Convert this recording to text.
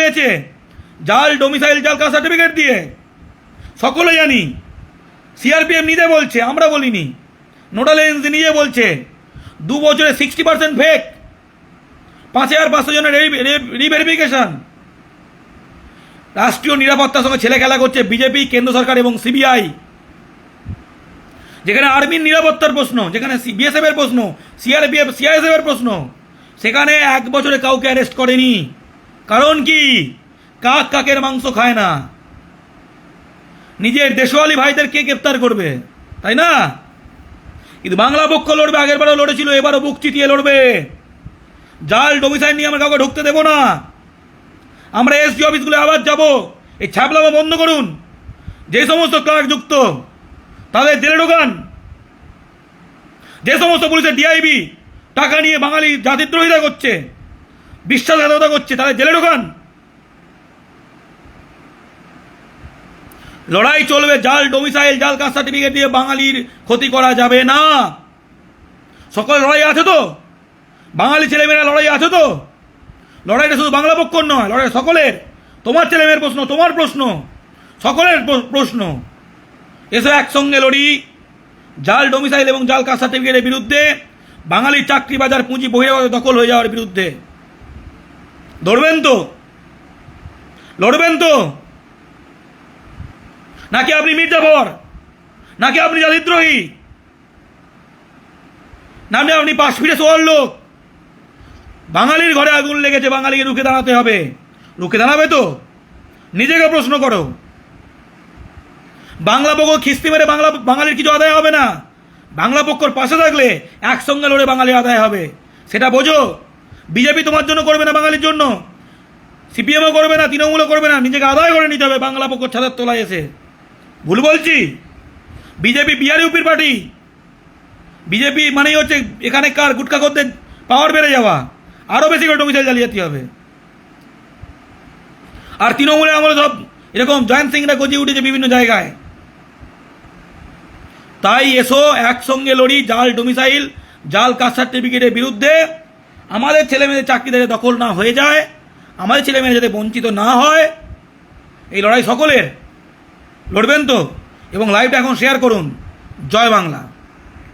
পেয়েছে জাল ডোমিসাইল জাল কাস্ট সার্টিফিকেট দিয়ে? সকলে জানি। সিআরপিএফ নিজে বলছে, আমরা বলিনি। নোডাল এজেন্সি নিজে বলছে, দু বছরে সিক্সটি পার্সেন্ট ফেক পাঁচ হাজার পাঁচশো জনের রিভেরিফিকেশন রাষ্ট্রীয় নিরাপত্তার সঙ্গে ছেলে খেলা করছে বিজেপি, কেন্দ্র সরকার এবং সিবিআই যেখানে আর্মির নিরাপত্তার প্রশ্ন, যেখানে বিএসএফ এর প্রশ্ন সিআরপিএফ সিআইএসএফ এর প্রশ্ন, সেখানে এক বছরে কাউকে অ্যারেস্ট করেনি। কারণ কি? কাক কাকের মাংস খায় না। নিজের দেশওয়ালি ভাইদের কে গ্রেপ্তার করবে, তাই না? কিন্তু বাংলা পক্ষ লড়বে, আগের বারও লড়েছিল, এবারও বুক চিতিয়ে লড়বে। জাল ডোমিসাইল নিয়ে আমরা কাউকে ঢুকতে দেবো না। আমরা এসডি অফিসগুলো আবার যাব, এই ছাপলামা বন্ধ করুন। যে সমস্ত ক্লার্ক যুক্ত, তাদের জেলে ঢোকান। যে সমস্ত পুলিশের ডিআইবি টাকা নিয়ে বাঙালি জাতিদ্রোহিতা করছে। বিশ্বাসঘাতকতা করছে তাদের জেলে ঢোকান। লড়াই চলবে, জাল ডোমিসাইল জাল কাস্ট সার্টিফিকেট দিয়ে বাঙালির ক্ষতি করা যাবে না। সকল লড়াই আছে তো? বাঙালি ছেলেমেয়েরা লড়াই আছে তো? লড়াইটা শুধু বাংলা পক্ষর নয়, লড়াই সকলের। তোমার ছেলেমেয়ের প্রশ্ন, তোমার প্রশ্ন, সকলের প্র- প্রশ্ন। এসো একসঙ্গে লড়ি। জাল ডোমিসাইল এবং জাল কাস্ট সার্টিফিকেটের বিরুদ্ধে বাঙালির চাকরি বাজার পুঁজি বহিরাগত দখল হয়ে যাওয়ার বিরুদ্ধে। লড়বেন তো। লড়বেন তো। নাকি আপনি মির্জাফর? নাকি আপনি জাতিদ্রোহী? নামে আপনি পাশ ফিরে শোয়ার লোক। বাঙালির ঘরে আগুন লেগেছে, বাঙালিকে রুখে দাঁড়াতে হবে। রুখে দাঁড়াবে তো? নিজেকে প্রশ্ন করো। বাংলা পক্ষ খিস্তি মেরে বাংলা, বাঙালির কিছু আদায় হবে না। বাংলা পক্ষর পাশে থাকলে একসঙ্গে লড়ে বাঙালি আদায় হবে। সেটা বোঝো। বিজেপি তোমার জন্য করবে না বাঙালির জন্য। সিপিএমও করবে না, তৃণমূলও করবে না, নিজেকে আদায় করে নিতে হবে বাংলা পক্ষ ছাদের তলায় এসে। ভুল বলছি? বিজেপি বিহার ইউপির পার্টি। বিজেপি মানেই হচ্ছে এখানে কার গুটকা করতে পাওয়ার বেড়ে যাওয়া। আরও বেশি করে ডোমিসাইল জালিয়াতি হবে। আর তৃণমূলের আমলে সব এরকম জয়ন্ত সিংরা গজিয়ে উঠেছে বিভিন্ন জায়গায়। তাই এসো, একসঙ্গে লড়ি, জাল ডোমিসাইল জাল কাস্ট সার্টিফিকেটের বিরুদ্ধে। আমাদের ছেলেমেয়েদের চাকরি যাতে দখল না হয়ে যায়, আমাদের ছেলে ছেলেমেয়েরা যাতে বঞ্চিত না হয়, এই লড়াই সকলের লড়বেন তো? এবং লাইভটা এখন শেয়ার করুন। জয় বাংলা।